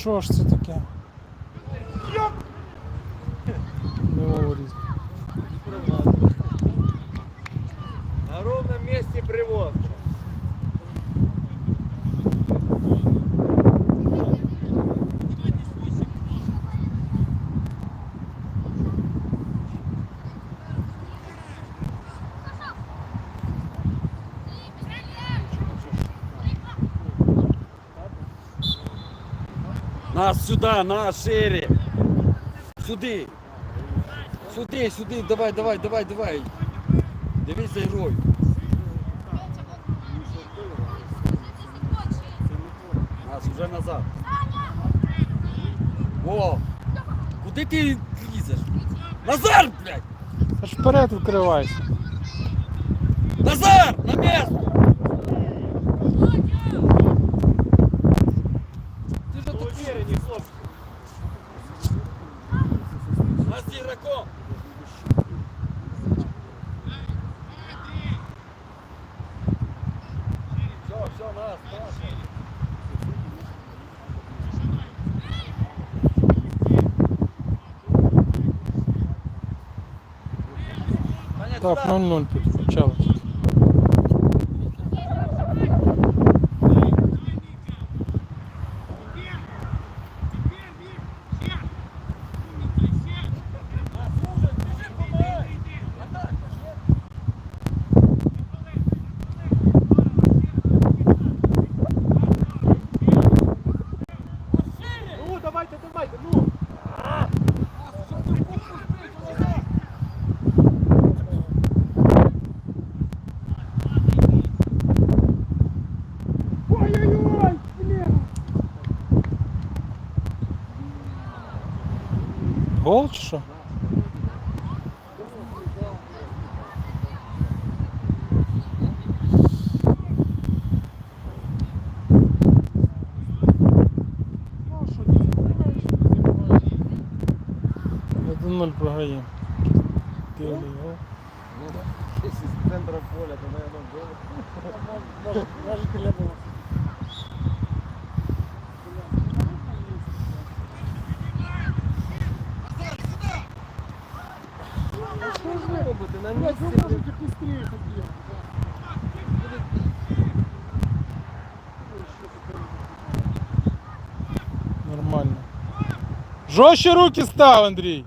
Що ж це таке? Сюда, на шире. Сюди. Сюди, сюди, давай, давай, давай, давай. Дивись за грою. Нас вже назад. О! Куди ти лізеш? Назар, блядь! Аж вперед викривайся. Назар! На место! Так, туди. 0-0 почали. Ну, давайте, давайте, ну! Ой-ой-ой, блін. Гол чи що? Один 0 програємо. Дивний гол. Если с центра поля, то, наверное, гол. Даже колебало. Ты на месте. Нормально. Жестче руки став, Андрій.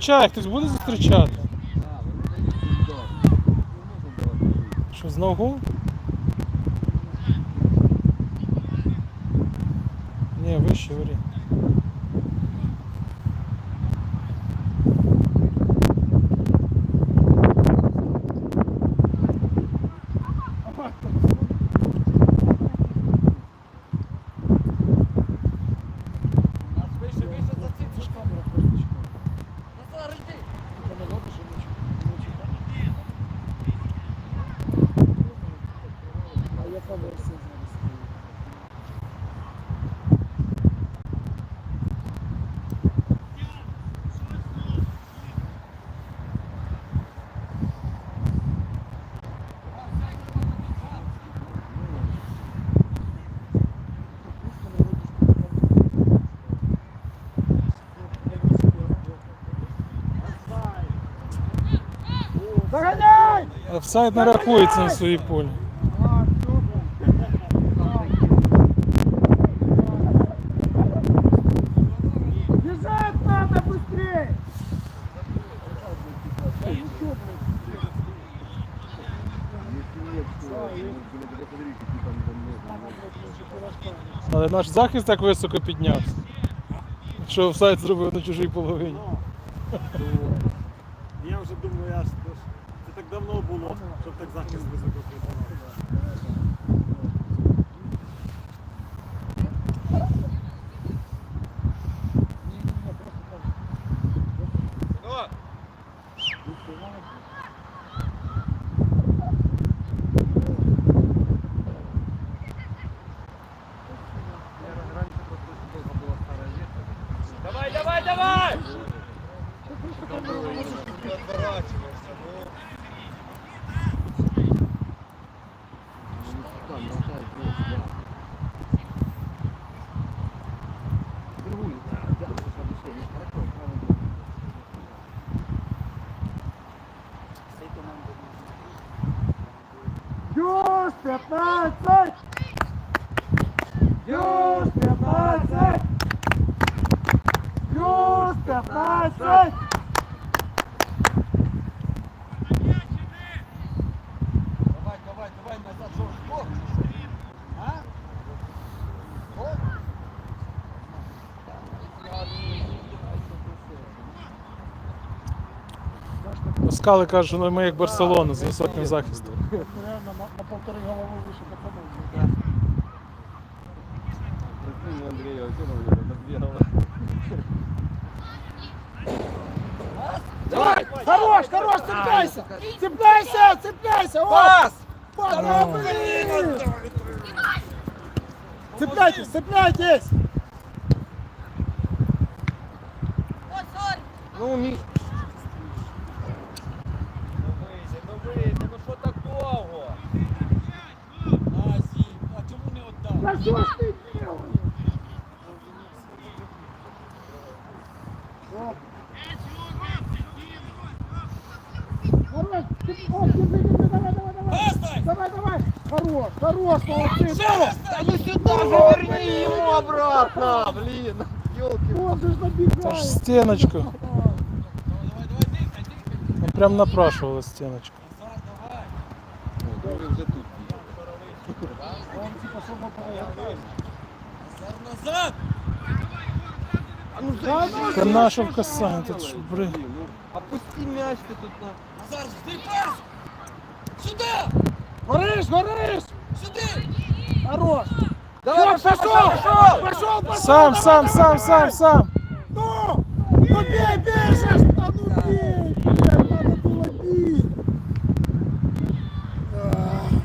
Зустрічає, хтось буде зустрічати? Що, знов гол? Ні, вище варі. Офсайд не рахується на своїй полі. Але наш захист так високо піднявся. Що офсайд зробив на чужій половині. Я вже думаю, це так давно було, щоб так захист високо приймав. 现在只有时间了。Паскали каже, що ми як Барселона з високим захистом. Реально на, на полторы головы выше пацанов. Давай! Хорош, хорош, цепляйся! Цепляйся, цепляйся! Пас! Пас! Ну! Цепляйтесь, цепляйтесь! Ну, мій. Что ж ты делаешь? Хорош, ты- давай, давай, давай. Давай, давай. Хорош, хорош, молодцы. Да ну сюда же верни ему обратно, блин. Ёлки. Он же набегает. стіночку. Ми прям напрашували стіночку. вже тут. Он типа чтобы Назад! А ну Да ну, Та наша в касані, тут ж бри. Опусти мяч ты тут на. Назар, пас! Сюда! Горишь, горишь. Сюда! Хорош. Давай, Всё, пошел, пошел, пошел, пошел. Сам, сам, сам, сам, сам. Ну, ну бей, бей же. А ну бей. Блядь, надо было бить. А.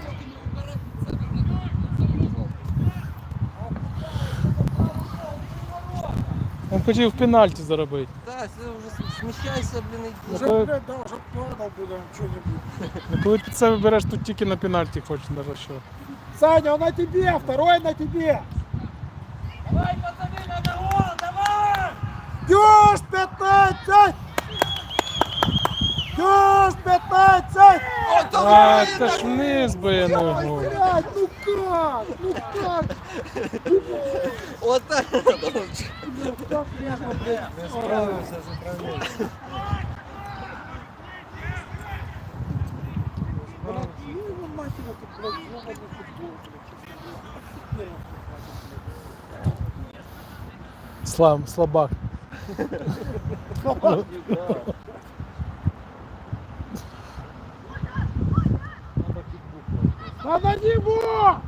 Він хотів пенальті заробити. Да, все, уже смещайся, блин, иди. Уже, блядь, да, уже падал будем что-нибудь. Ну, коли ти це вибереш, тут тільки на пенальті хочеш на розчет. Саня, он на тебе, второй на тебе. Давай, пацаны, надо гол, давай! Плюс 15! Плюс 15! А, це ж вниз би я не гол. блядь, ну как? Ну как? Вот так. Ну как прямо, блядь? Справился, справился. Блядь, ну его нахер это, блядь, свободный футбол, блядь. Слав, слабак. Да на него!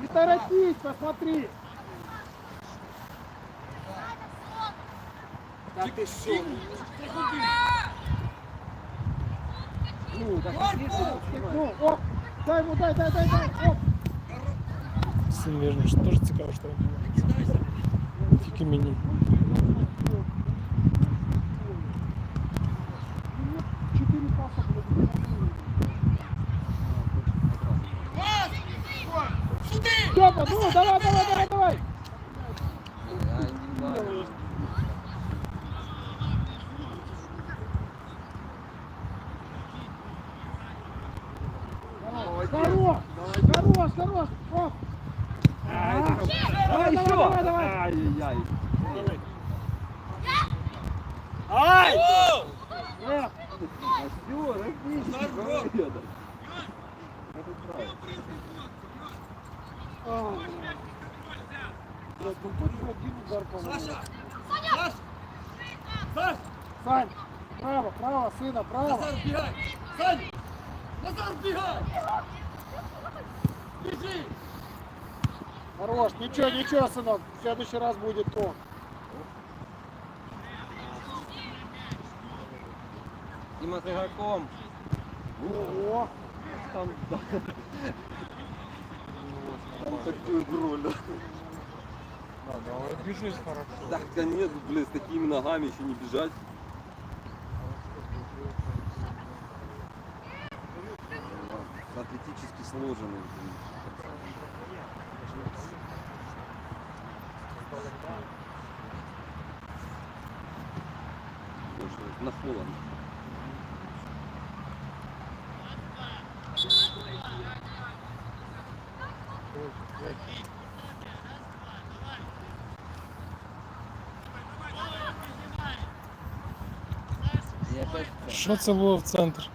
Не торопись, посмотри. Да ты что? Він ж дуже цікаво, що робить. Тільки мені. Давай, давай, давай! право, право, сына, право. Назар, бігай! Сань! Назар, бігай! Біжи! Хорош, ничего, ничего, сынок. В следующий раз будет то. Дима с игроком. Ого. Там, да. Там такую игру, да. Біжиш хорошо. Так, нет, блин, с такими ногами еще не бежать. Слушай, На холод. Що це було в центр?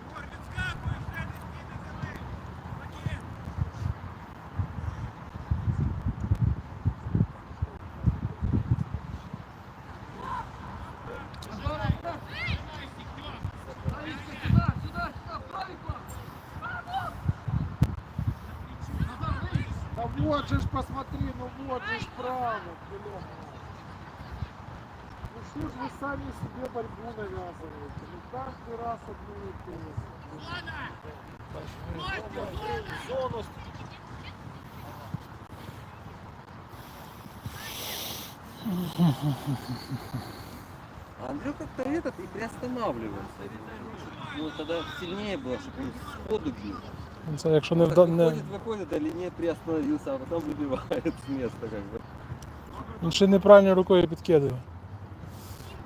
А Андрю как-то этот и приостанавливался. Ну, тогда сильнее было, чтобы он сходу бил. Це якщо не Он вда... так не... выходит, выходит, а линия приостановился, а потом выбивает с места как бы. Він ще неправильною рукою підкидує.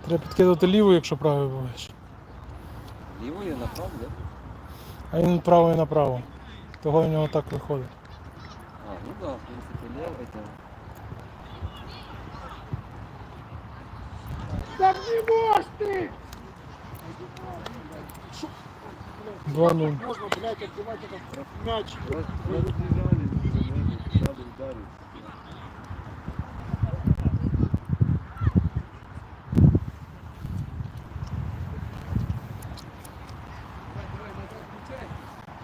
Треба підкидувати лівою, якщо правою будеш. Левую направо, да? А він правою направо. Того в нього так виходить. А, ну да, в принципе, лево Можешь ты! 2-0. Можно, блядь, отбивать этот мяч.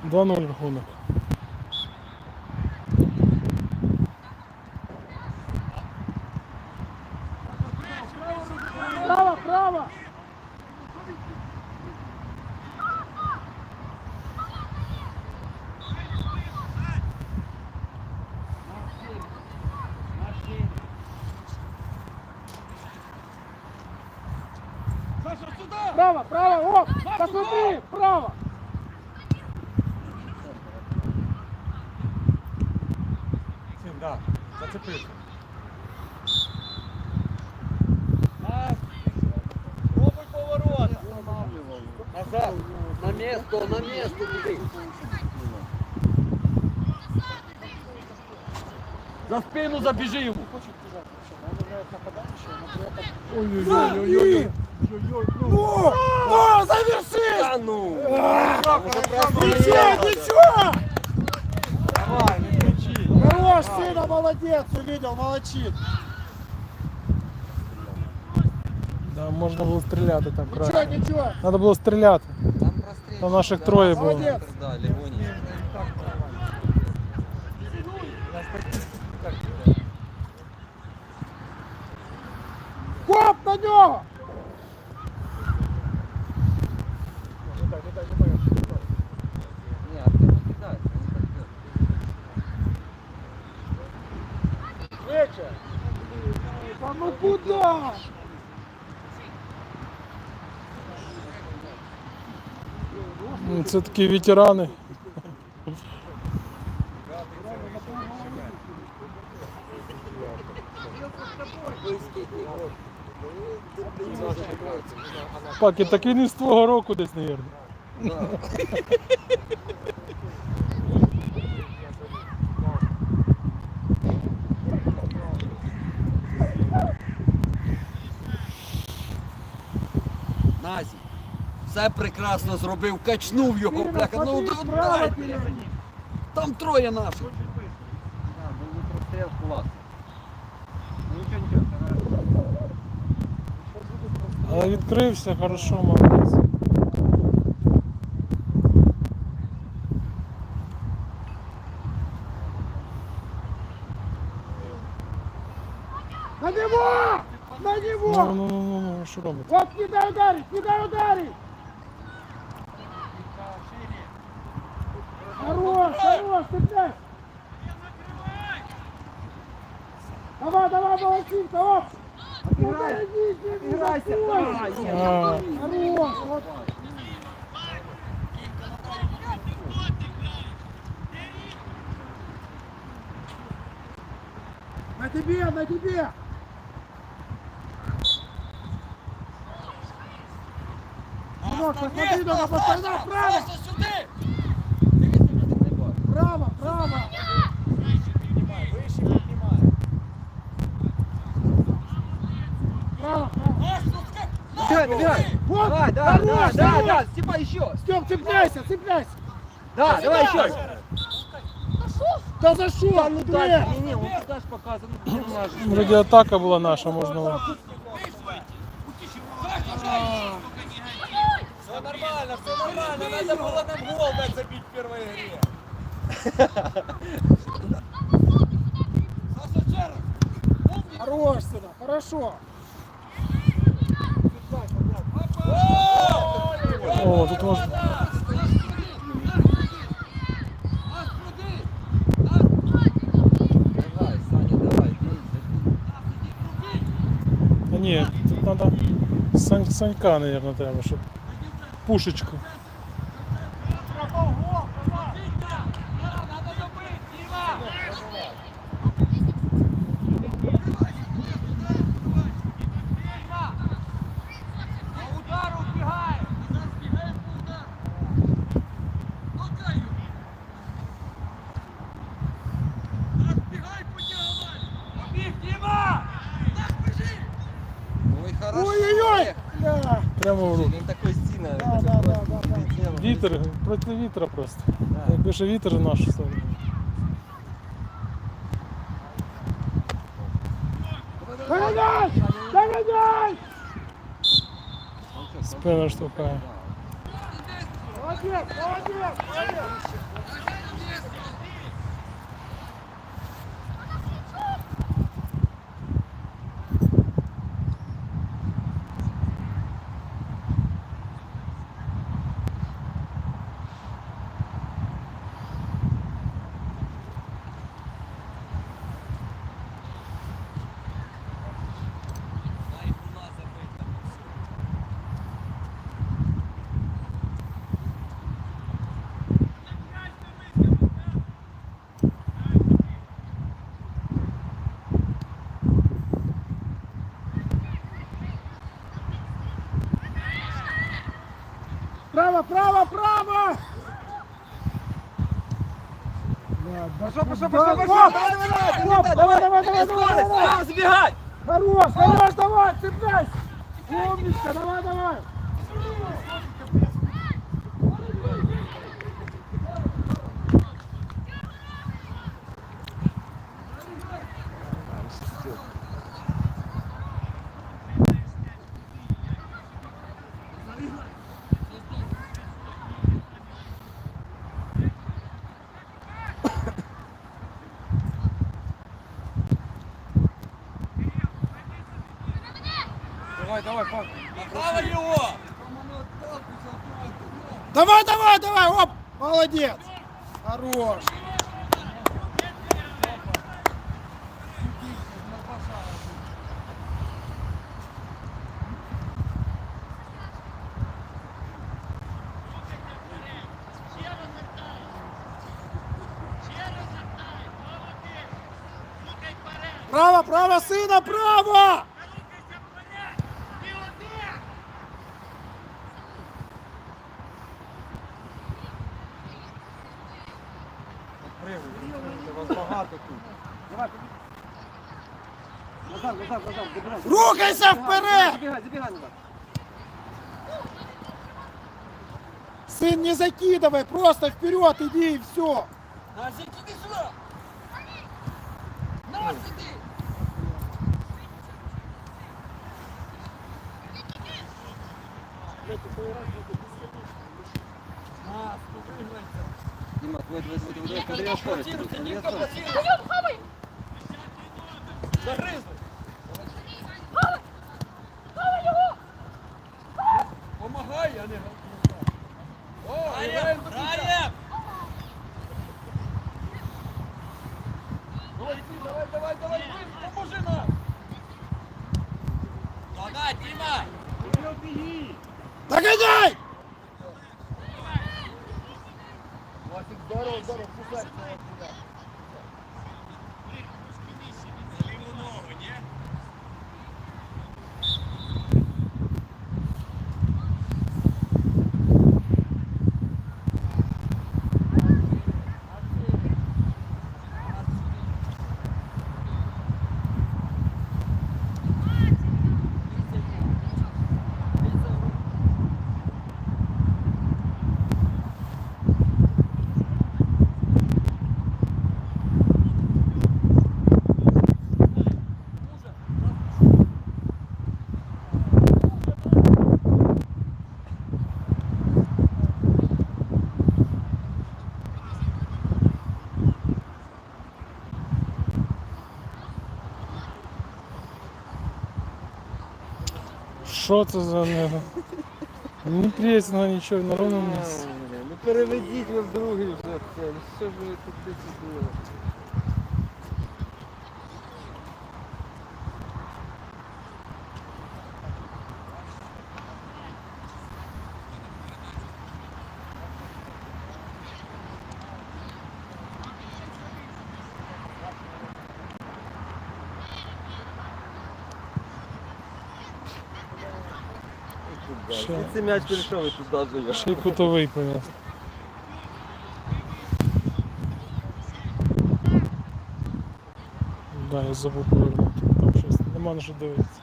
Два 0 рахунок. Право, право! Саша, сюда! Право, право, оп! Посмотри, право! Син, да, зацепився. Пробуй поворот! Назад! На место, на место беги. За спину забіжи йому! Хочет бежать вообще, он играет нападающий, но при этом... Ой-ой-ой! Ну! Ну, заверши! Да ну! Ничего, ничего! Давай, не кричи! Хорош, сына, молодец, увидел, молодчит. Да, можна було стріляти там Ничего, краще. ничего. Треба було стріляти. Там прострел. Там наших троє було. Молодец. Да, Левоний. Коп на него! Не, Це такі ветерани. Паки, так він із твого року десь, мабуть. Назі, все прекрасно зробив, качнув його, бляха. Ну справа дай, бляха. Там троє наших. Але відкрився, хорошо, молодець. На него! На Ну, него! ну, ну, ну, ну, що робить? Вот не дай ударить, не дай ударить! На тебе, на тебе! Сынок, посмотри, постоянно право! Право, право! Право, право! Давай, давай. Вот, Давай, да, хорош, да, да, хорош! да, Степа, еще. Степ, цепляйся, цепляйся! Да, давай еще. Да за что? Да, ну Ты! да, не, не, он туда ж показан. Вроді атака була наша, можна. було. Все нормально, все нормально. Надо было нам гол дать забить в первой игре. Хорош сюда, хорошо. О, тут Та ні, тут Сань, Санька, мабуть, треба, щоб пушечку. Ой, хорошо. Ой-ой-ой! Да, Прямо в руку. Он такой сильный. да, да, да, да, да. Вітер, проти вітра просто. Якби ще вітер в нашу сторону. Догоняй! Догоняй! Спина штовхає. Молодец, молодец, молодец! Право, право, право! Пошел, пошел, пошел, пошел! Давай, давай, давай, давай! Забегай! Хорош, хорош, давай, цепляйся! Умничка, давай, давай! Давай, давай, Пак. Направо его! Давай, давай, давай, оп! Молодец! Хорош! Право, право, сина, право! Вас багато тут. Назад, назад, назад, забирай. Рухайся вперед! Забігай, забігай назад. Сын, не закидывай, просто вперед иди и все. Назик, іди сюди! Що це за нього? Не пресно нічого на ровному місці. Ну переведіть ви в другий вже це. Ну що ж ви тут десятили? Ще, цей м'яч перейшов і туди я. ще й кутовий понес. Да, я забув повернути. Там щось нема на що дивитися.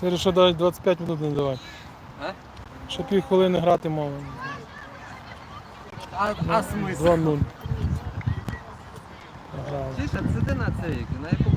Це що навіть 25 минут не давати. А? Ще пів хвилини грати мало. А, а смисл? 2-0. Грали. Чиша, це ти на цей, на яку